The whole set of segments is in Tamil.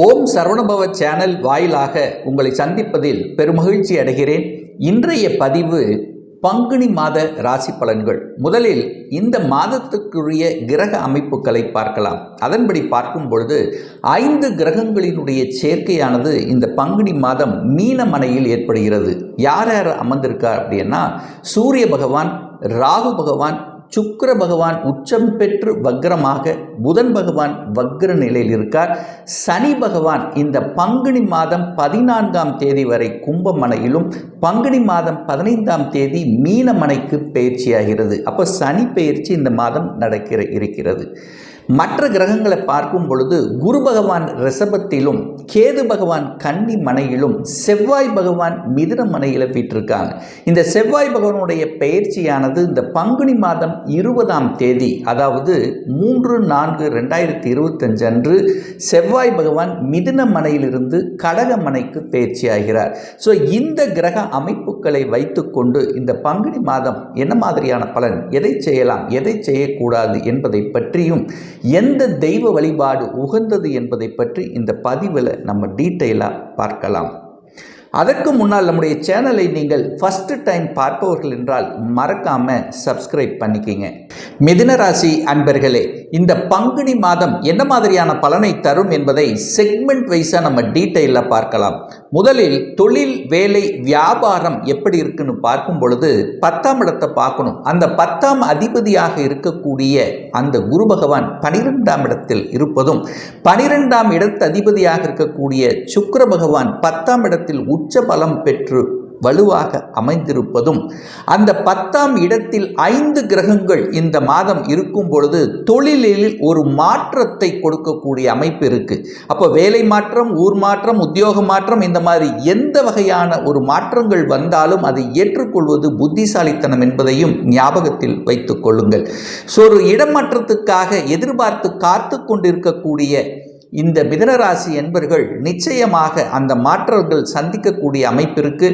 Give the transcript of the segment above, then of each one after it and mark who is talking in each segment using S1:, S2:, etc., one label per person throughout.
S1: ஓம் சரவணபவ சேனல் வாயிலாக உங்களை சந்திப்பதில் பெருமகிழ்ச்சி அடைகிறேன். இன்றைய பதிவு பங்குனி மாத ராசி பலன்கள். முதலில் இந்த மாதத்துக்குரிய கிரக அமைப்புகளை பார்க்கலாம். அதன்படி பார்க்கும் பொழுது ஐந்து கிரகங்களினுடைய சேர்க்கையானது இந்த பங்குனி மாதம் மீனமனையில் ஏற்படுகிறது. யார் யார் அமர்ந்திருக்கார் அப்படின்னா சூரிய பகவான் ராகு பகவான் சுக்கர பகவான் உச்சம் பெற்று வக்ரமாக புதன் பகவான் வக்ர நிலையில் இருக்கார். சனி பகவான் இந்த பங்குனி மாதம் பதினான்காம் தேதி வரை கும்பமனையிலும் பங்குனி மாதம் பதினைந்தாம் தேதி மீனமனைக்கு பயிற்சியாகிறது. அப்போ சனி பயிற்சி இந்த மாதம் நடக்கிற இருக்கிறது. மற்ற கிரகங்களை பார்க்கும் பொழுது குரு பகவான் ரிஷபத்திலும் கேது பகவான் கன்னி மனையிலும் செவ்வாய் பகவான் மிதுன மனையில் வீட்டிருக்காங்க இந்த செவ்வாய் பகவானுடைய பயிற்சியானது இந்த பங்குனி மாதம் இருபதாம் தேதி அதாவது மூன்று நான்கு ரெண்டாயிரத்தி இருபத்தஞ்சு அன்று செவ்வாய் பகவான் மிதுன மனையிலிருந்து கடக மனைக்கு பயிற்சியாகிறார் ஸோ இந்த கிரக அமைப்புகளை வைத்துக்கொண்டு இந்த பங்குனி மாதம் என்ன மாதிரியான பலன்? எதை செய்யலாம்? எதை செய்யக்கூடாது என்பதை பற்றியும் எந்த தெய்வ வழிபாடு உகந்தது என்பதை பற்றி இந்த பதிவில் நம்ம டீட்டெயிலாக பார்க்கலாம். அதற்கு முன்னால் நம்முடைய சேனலை நீங்கள் ஃபஸ்ட்டு டைம் பார்ப்பவர்கள் என்றால் மறக்காமல் சப்ஸ்கிரைப் பண்ணிக்கிங்க. மிதினராசி அன்பர்களே இந்த பங்குனி மாதம் என்ன மாதிரியான பலனை தரும் என்பதை செக்மெண்ட் வைஸாக நம்ம டீட்டெயிலாக பார்க்கலாம். முதலில் தொழில் வேலை வியாபாரம் எப்படி இருக்குன்னு பார்க்கும் பொழுது பத்தாம் இடத்தை பார்க்கணும். அந்த பத்தாம் அதிபதியாக இருக்கக்கூடிய அந்த குரு பகவான் பனிரெண்டாம் இடத்தில் இருப்பதும் பனிரெண்டாம் இடத்து அதிபதியாக இருக்கக்கூடிய சுக்கர பகவான் பத்தாம் இடத்தில் உச்ச பலம் பெற்று வலுவாக அமைந்திருப்பதும் அந்த பத்தாம் இடத்தில் ஐந்து கிரகங்கள் இந்த மாதம் இருக்கும் பொழுது தொழிலில் ஒரு மாற்றத்தை கொடுக்கக்கூடிய அமைப்பு இருக்கு. அப்போ வேலை மாற்றம் ஊர் மாற்றம் உத்தியோக மாற்றம் இந்த மாதிரி எந்த வகையான ஒரு மாற்றங்கள் வந்தாலும் அதை ஏற்றுக்கொள்வது புத்திசாலித்தனம் என்பதையும் ஞாபகத்தில் வைத்துக் கொள்ளுங்கள். ஸோ ஒரு இடமாற்றத்துக்காக எதிர்பார்த்து காத்து கொண்டிருக்கக்கூடிய இந்த மிதனராசி என்பர்கள் நிச்சயமாக அந்த மாற்றங்கள் சந்திக்கக்கூடிய அமைப்பிற்கு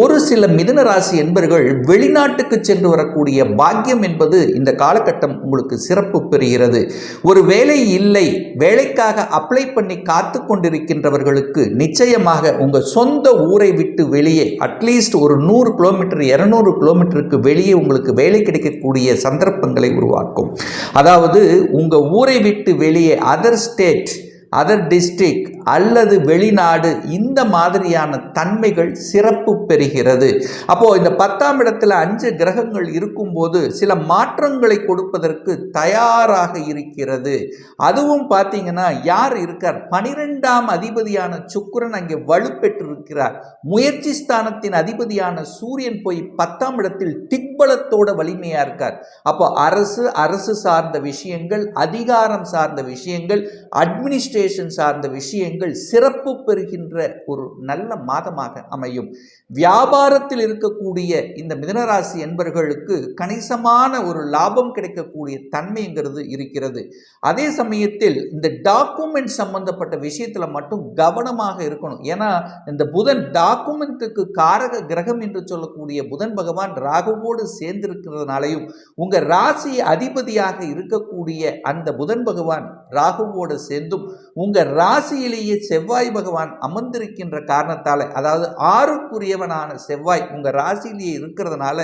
S1: ஒரு சில மிதனராசி என்பர்கள் வெளிநாட்டுக்கு சென்று வரக்கூடிய பாக்கியம் என்பது இந்த காலகட்டம் உங்களுக்கு சிறப்பு பெறுகிறது. ஒரு வேலை இல்லை வேலைக்காக அப்ளை பண்ணி காத்து கொண்டிருக்கின்றவர்களுக்கு நிச்சயமாக உங்கள் சொந்த ஊரை விட்டு வெளியே அட்லீஸ்ட் ஒரு நூறு கிலோமீட்டர் இரநூறு கிலோமீட்டருக்கு வெளியே உங்களுக்கு வேலை கிடைக்கக்கூடிய சந்தர்ப்பங்களை உருவாக்கும். அதாவது உங்கள் ஊரை விட்டு வெளியே அதர் ஸ்டேட் அதர் டிஸ்ட்ரிக் அல்லது வெளிநாடு இந்த மாதிரியான தன்மைகள் சிறப்பு பெறுகிறது. அப்போது இந்த பத்தாம் இடத்துல அஞ்சு கிரகங்கள் இருக்கும்போது சில மாற்றங்களை கொடுப்பதற்கு தயாராக இருக்கிறது. அதுவும் பார்த்தீங்கன்னா யார் இருக்கார்? பனிரெண்டாம் அதிபதியான சுக்கிரன் அங்கே வலுப்பெற்றிருக்கிறார். முயற்சி ஸ்தானத்தின் அதிபதியான சூரியன் போய் பத்தாம் இடத்தில் திக்பலத்தோட வலிமையாக இருக்கார். அப்போ அரசு அரசு சார்ந்த விஷயங்கள் அதிகாரம் சார்ந்த விஷயங்கள் அட்மினிஸ்ட்ரேஷன் அட்மினிஸ்ட்ரேஷன் சார்ந்த விஷயங்கள் சிறப்பு பெறுகின்ற ஒரு நல்ல மாதமாக அமையும். வியாபாரத்தில் இருக்கக்கூடிய இந்த மிதனராசி என்பர்களுக்கு கணிசமான ஒரு லாபம் கிடைக்கக்கூடிய தன்மைங்கிறது இருக்கிறது. அதே சமயத்தில் இந்த டாக்குமெண்ட் சம்பந்தப்பட்ட விஷயத்தில் மட்டும் கவனமாக இருக்கணும். ஏன்னா இந்த புதன் டாக்குமெண்ட்டுக்கு காரக கிரகம் என்று சொல்லக்கூடிய புதன் பகவான் ராகுவோடு சேர்ந்திருக்கிறதுனாலையும் உங்கள் ராசி அதிபதியாக இருக்கக்கூடிய அந்த புதன் பகவான் ராகுவோடு சேர்ந்தும் உங்கள் ராசியிலேயே செவ்வாய் பகவான் அமர்ந்திருக்கின்ற காரணத்தால் அதாவது ஆறுக்குரியவனான செவ்வாய் உங்கள் ராசியிலேயே இருக்கிறதுனால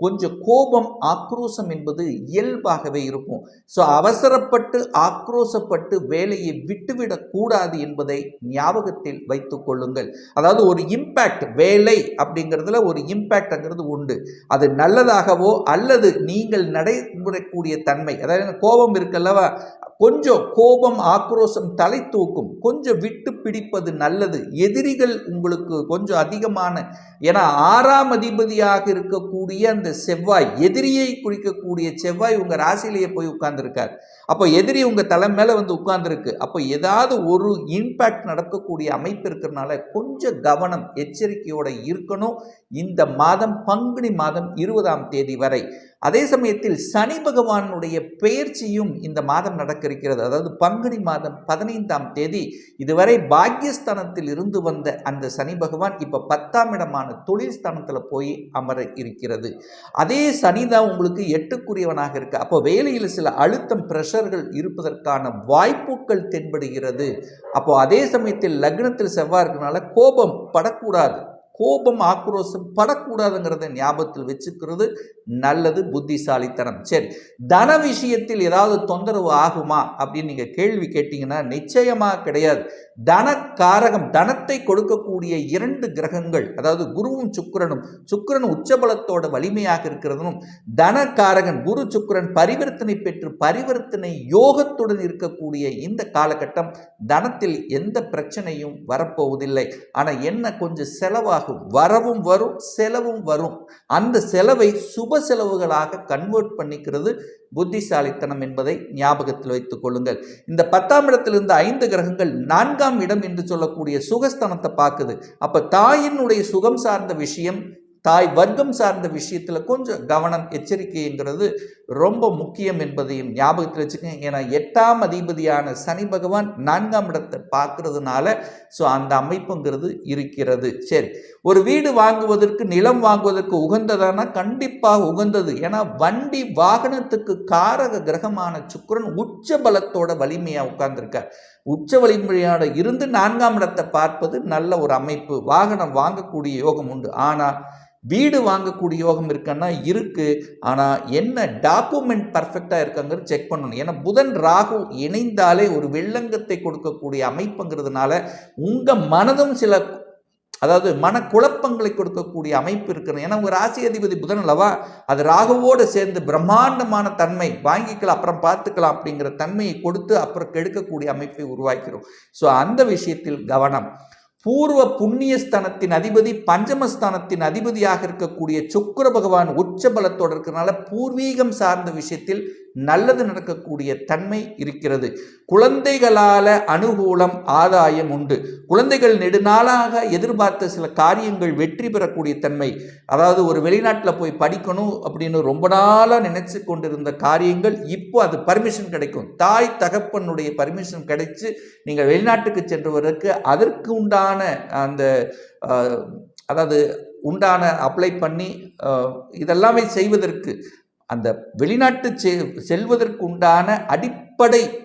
S1: கொஞ்சம் கோபம் ஆக்ரோஷம் என்பது இயல்பாகவே இருக்கும். ஸோ அவசரப்பட்டு ஆக்ரோஷப்பட்டு வேலையை விட்டுவிடக் கூடாது என்பதை ஞாபகத்தில் வைத்து கொள்ளுங்கள். அதாவது ஒரு இம்பேக்ட் வேலை அப்படிங்கிறதுல ஒரு இம்பேக்ட்ங்கிறது உண்டு. அது நல்லதாகவோ அல்லது நீங்கள் நடைமுறைக்கூடிய தன்மை அதாவது கோபம் இருக்கல்லவா? கொஞ்சம் கோபம் ஆக்ரோஷம் தலை தூக்கும். கொஞ்சம் விட்டு பிடிப்பது நல்லது. எதிரிகள் உங்களுக்கு கொஞ்சம் அதிகமான ஏன்னா ஆறாம் அதிபதியாக இருக்கக்கூடிய அந்த செவ்வாய் எதிரியை குறிக்கக்கூடிய செவ்வாய் உங்கள் ராசியிலேயே போய் உட்கார்ந்துருக்கார். அப்போ எதிரி உங்கள் தலை மேலே வந்து உட்கார்ந்துருக்கு. அப்போ ஏதாவது ஒரு இம்பேக்ட் நடக்கக்கூடிய அமைப்பு இருக்கிறனால கொஞ்சம் கவனம் எச்சரிக்கையோடு இருக்கணும். இந்த மாதம் பங்குனி மாதம் இருபதாம் தேதி வரை. அதே சமயத்தில் சனி பகவானுடைய பெயர்ச்சியும் இந்த மாதம் நடக்க இருக்கிறது அதாவது பங்குனி மாதம் பதினைந்தாம் தேதி இதுவரை பாக்யஸ்தானத்தில் இருந்து வந்த அந்த சனி பகவான் இப்போ பத்தாம் இடமான தொழில் ஸ்தானத்தில் போய் அமர இருக்கிறது. அதே சனி தான் உங்களுக்கு எட்டுக்குரியவனாக இருக்கு. அப்போ வேலையில் சில அழுத்தம் பிரஷர்கள் இருப்பதற்கான வாய்ப்புகள் தென்படுகிறது. அப்போ அதே சமயத்தில் லக்னத்தில் செவ்வாய் இருக்கனால கோபம் படக்கூடாது. கோபம் ஆக்ரோஷம் படக்கூடாதுங்கிறத ஞாபகத்தில் வச்சுக்கிறது நல்லது புத்திசாலித்தனம். சரி தன விஷயத்தில் ஏதாவது தொந்தரவு ஆகுமா அப்படின்னு நீங்கள் கேள்வி கேட்டிங்கன்னா நிச்சயமாக கிடையாது. தன காரகம் தனத்தை கொடுக்கக்கூடிய இரண்டு கிரகங்கள் அதாவது குருவும் சுக்கிரனும் சுக்கரன் உச்சபலத்தோட வலிமையாக இருக்கிறதும் தனக்காரகன் குரு சுக்கரன் பரிவர்த்தனை பெற்று பரிவர்த்தனை யோகத்துடன் இருக்கக்கூடிய இந்த காலகட்டம் தனத்தில் எந்த பிரச்சனையும் வரப்போவதில்லை. ஆனால் என்ன கொஞ்சம் செலவாக ஆகும். வரவும் வரும் செலவும் வரும். அந்த செலவை சுப செலவுகளாக கன்வெர்ட் பண்ணிக்கிறது புத்திசாலித்தனம் என்பதை ஞாபகத்தில் வைத்துக் கொள்ளுங்கள். இந்த பத்தாம் இடத்திலிருந்து ஐந்து கிரகங்கள் நான்காம் இடம் என்று சொல்லக்கூடிய சுகஸ்தனத்தை பார்க்குது. அப்போ தாயினுடைய சுகம் சார்ந்த விஷயம் தாய் வர்க்கம் சார்ந்த விஷயத்தில் கொஞ்சம் கவனம் எச்சரிக்கைங்கிறது ரொம்ப முக்கியம் என்பதையும் ஞாபகத்தில் வச்சுக்கோங்க. ஏன்னா எட்டாம் அதிபதியான சனி பகவான் நான்காம் இடத்தை பார்க்கறதுனால ஸோ அந்த அமைப்புங்கிறது இருக்கிறது. சரி ஒரு வீடு வாங்குவதற்கு நிலம் வாங்குவதற்கு உகந்ததானா? கண்டிப்பாக உகந்தது. ஏன்னா வண்டி வாகனத்துக்கு காரக கிரகமான சுக்கரன் உச்ச பலத்தோட வலிமையாக உட்கார்ந்துருக்கார். உச்ச வலிமையோட இருந்து நான்காம் இடத்தை பார்ப்பது நல்ல ஒரு அமைப்பு. வாகனம் வாங்கக்கூடிய யோகம் உண்டு. ஆனால் வீடு வாங்கக்கூடிய யோகம் இருக்குன்னா இருக்குது ஆனால் என்ன டாக்குமெண்ட் பர்ஃபெக்டாக இருக்காங்கிறது செக் பண்ணணும். ஏன்னா புதன் ராகு இணைந்தாலே ஒரு வெள்ளங்கத்தை கொடுக்கக்கூடிய அமைப்புங்கிறதுனால உங்கள் மனதும் சில அதாவது மனக்குழப்பங்களை கொடுக்கக்கூடிய அமைப்பு இருக்கிறது. ஏன்னா உங்கள் ராசி அதிபதி புதன் அல்லவா அது ராகுவோடு சேர்ந்து பிரம்மாண்டமான தன்மை வாங்கிக்கலாம் அப்புறம் பார்த்துக்கலாம் அப்படிங்கிற தன்மையை கொடுத்து அப்புறம் கெடுக்கக்கூடிய அமைப்பை உருவாக்கிறோம். ஸோ அந்த விஷயத்தில் கவனம். பூர்வ புண்ணியஸ்தானத்தின் அதிபதி பஞ்சமஸ்தானத்தின் அதிபதியாக இருக்கக்கூடிய சுக்கர பகவான் உச்ச பலத்தோடு இருக்கிறனால பூர்வீகம் சார்ந்த விஷயத்தில் நல்லது நடக்கக்கூடிய தன்மை இருக்கிறது. குழந்தைகளால் அனுகூலம் ஆதாயம் உண்டு. குழந்தைகள் நெடுநாளாக எதிர்பார்த்த சில காரியங்கள் வெற்றி பெறக்கூடிய தன்மை. அதாவது ஒரு வெளிநாட்டில் போய் படிக்கணும் அப்படின்னு ரொம்ப நாளாக நினைச்சு கொண்டிருந்த காரியங்கள் இப்போ அது பர்மிஷன் கிடைக்கும். தாய் தகப்பனுடைய பர்மிஷன் கிடைச்சு நீங்கள் வெளிநாட்டுக்கு சென்றவருக்கு அதற்கு உண்டான அந்த அதாவது உண்டான அப்ளை பண்ணி இதெல்லாமே செய்வதற்கு அந்த வெளிநாட்டு செ- செல்வதற்கு உண்டான அடிப்படை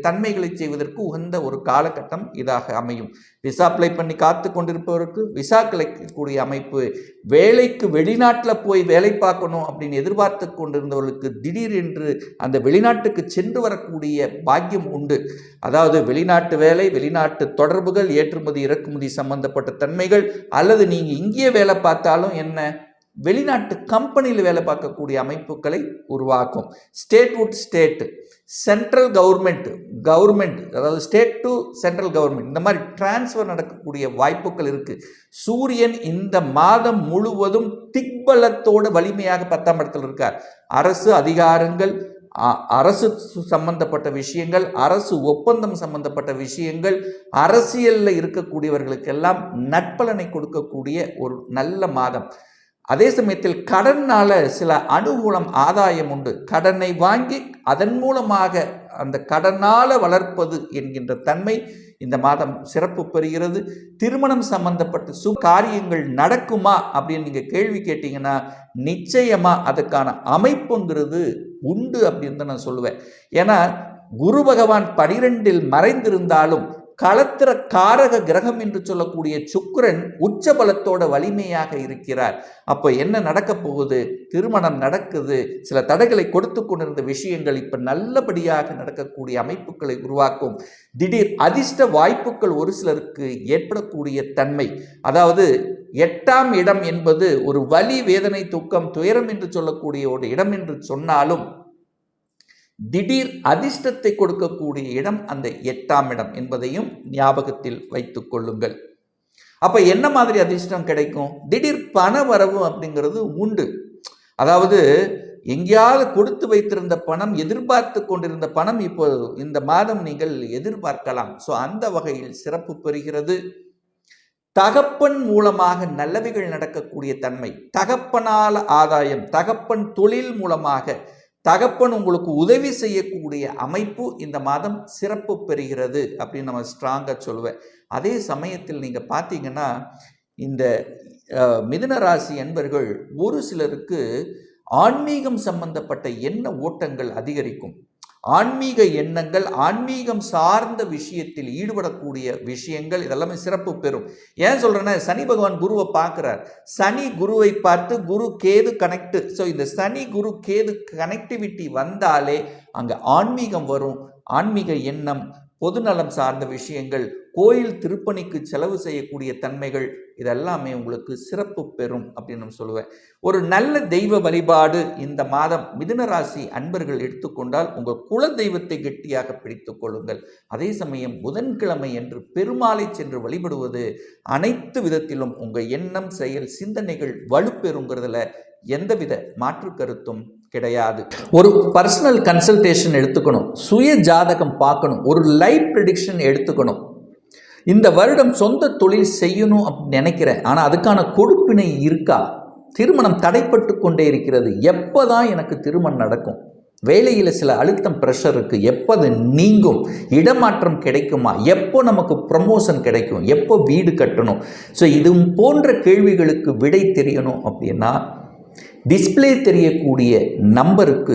S1: தன்மைகளை செய்வதற்கு உகந்த ஒரு காலகட்டம் இதாக அமையும். விசா அப்ளை பண்ணி காத்து கொண்டிருப்பவருக்கு விசா கிடைக்கக்கூடிய அமைப்பு வேலைக்கு வெளிநாட்டில் போய் வேலை பார்க்கணும் அப்படின்னு எதிர்பார்த்து கொண்டிருந்தவர்களுக்கு திடீரென்று அந்த வெளிநாட்டுக்கு சென்று வரக்கூடிய பாக்கியம் உண்டு. அதாவது வெளிநாட்டு வேலை வெளிநாட்டு தொடர்புகள் ஏற்றுமதி இறக்குமதி சம்பந்தப்பட்ட தன்மைகள் அல்லது நீங்கள் இங்கேயே வேலை பார்த்தாலும் என்ன? வெளிநாட்டு கம்பெனியில் வேலை பார்க்கக்கூடிய அமைப்புகளை உருவாக்கும். State state central government government அதாவது ஸ்டேட் டு சென்ட்ரல் கவர்மெண்ட் இந்த மாதிரி டிரான்ஸ்ஃபர் நடக்கக்கூடிய வாய்ப்புகள் இருக்குது சூரியன் இந்த மாதம் முழுவதும் திக்பலத்தோட வலிமையாக பத்தாம் இடத்தில் இருக்கார். அரசு அதிகாரங்கள் அ- அரசு சம்பந்தப்பட்ட விஷயங்கள் அரசு ஒப்பந்தம் சம்பந்தப்பட்ட விஷயங்கள் அரசியலில் இருக்கக்கூடியவர்களுக்கெல்லாம் நட்பலனை கொடுக்கக்கூடிய ஒரு நல்ல மாதம். அதே சமயத்தில் கடனால் சில அனுகூலம் ஆதாயம் உண்டு. கடனை வாங்கி அதன் மூலமாக அந்த கடனால் வளர்ப்பது என்கின்ற தன்மை இந்த மாதம் சிறப்பு பெறுகிறது. திருமணம் சம்பந்தப்பட்ட சு காரியங்கள் நடக்குமா அப்படின்னு நீங்கள் கேள்வி கேட்டிங்கன்னா நிச்சயமாக அதுக்கான அமைப்புங்கிறது உண்டு அப்படின்னு தான் நான் சொல்லுவேன். ஏன்னா குரு பகவான் பனிரெண்டில் மறைந்திருந்தாலும் களத்திர காரக கிரகம் என்று சொல்லக்கூடிய சுக்கரன் உச்ச பலத்தோட வலிமையாக இருக்கிறார். அப்போ என்ன நடக்க போகுது? திருமணம் நடக்குது. சில தடைகளை கொடுத்து கொண்டிருந்த விஷயங்கள் இப்போ நல்லபடியாக நடக்கக்கூடிய அமைப்புகளை உருவாக்கும். திடீர் அதிர்ஷ்ட வாய்ப்புகள் ஒரு சிலருக்கு ஏற்படக்கூடிய தன்மை. அதாவது எட்டாம் இடம் என்பது ஒரு வலி வேதனை துக்கம் துயரம் என்று சொல்லக்கூடிய ஒரு இடம் என்று சொன்னாலும் திடீர் அதிர்ஷ்டத்தை கொடுக்கக்கூடிய இடம் அந்த எட்டாம் இடம் என்பதையும் ஞாபகத்தில் வைத்துக் கொள்ளுங்கள். அப்ப என்ன மாதிரி அதிர்ஷ்டம் கிடைக்கும்? திடீர் பண வரவு அப்படிங்கிறது உண்டு. அதாவது எங்கேயாவது கொடுத்து வைத்திருந்த பணம் எதிர்பார்த்து கொண்டிருந்த பணம் இப்போ இந்த மாதம் நீங்கள் எதிர்பார்க்கலாம். ஸோ அந்த வகையில் சிறப்பு பெறுகிறது. தகப்பன் மூலமாக நல்லவைகள் நடக்கக்கூடிய தன்மை தகப்பனால் ஆதாயம் தகப்பன் தொழில் மூலமாக தகப்பன் உங்களுக்கு உதவி செய்யக்கூடிய அமைப்பு இந்த மாதம் சிறப்பு பெறுகிறது அப்படின்னு நம்ம ஸ்ட்ராங்காக சொல்லுவேன். அதே சமயத்தில் நீங்கள் பார்த்தீங்கன்னா இந்த மிதுன ராசி என்பர்கள் ஒரு சிலருக்கு ஆன்மீகம் சம்பந்தப்பட்ட என்ன ஓட்டங்கள் அதிகரிக்கும். ஆன்மீக எண்ணங்கள் ஆன்மீகம் சார்ந்த விஷயத்தில் ஈடுபடக்கூடிய விஷயங்கள் இதெல்லாமே சிறப்பு பெறும். ஏன் சொல்கிறேன்னா சனி பகவான் குருவை பார்க்குறார். சனி குருவை பார்த்து குரு கேது கனெக்ட் ஸோ இந்த சனி குரு கேது கனெக்டிவிட்டி வந்தாலே அங்கே ஆன்மீகம் வரும். ஆன்மீக எண்ணம் பொதுநலம் சார்ந்த விஷயங்கள் கோயில் திருப்பணிக்கு செலவு செய்யக்கூடிய தன்மைகள் இதெல்லாமே உங்களுக்கு சிறப்பு பெறும் அப்படின்னு நான் சொல்லுவேன். ஒரு நல்ல தெய்வ வழிபாடு இந்த மாதம் மிதுன ராசி அன்பர்கள் எடுத்துக்கொண்டால் உங்கள் குல தெய்வத்தை கெட்டியாக பிடித்துக் கொள்ளுங்கள். அதே சமயம் புதன்கிழமை என்று பெருமாளை சென்று வழிபடுவது அனைத்து விதத்திலும் உங்கள் எண்ணம் செயல் சிந்தனைகள் வலுப்பெறுங்கிறதுல எந்தவித மாற்று கருத்தும் கிடையாது. ஒரு பர்சனல் கன்சல்டேஷன் எடுத்துக்கணும். சுய ஜாதகம் பார்க்கணும். ஒரு லைஃப் ப்ரிடிக்ஷன் எடுத்துக்கணும். இந்த வருடம் சொந்த தொழில் செய்யணும் அப்படின்னு நினைக்கிறேன். ஆனால் அதுக்கான கொடுப்பினை இருக்கா? திருமணம் தடைப்பட்டு கொண்டே இருக்கிறது. எப்போ தான் எனக்கு திருமணம் நடக்கும்? வேலையில் சில அழுத்தம் ப்ரெஷர் இருக்குது எப்போ அது நீங்கும்? இடமாற்றம் கிடைக்குமா? எப்போ நமக்கு ப்ரமோஷன் கிடைக்கும்? எப்போ வீடு கட்டணும்? ஸோ இது போன்ற கேள்விகளுக்கு விடை தெரியணும் அப்படின்னா டிஸ்ப்ளே தெரியக்கூடிய நம்பருக்கு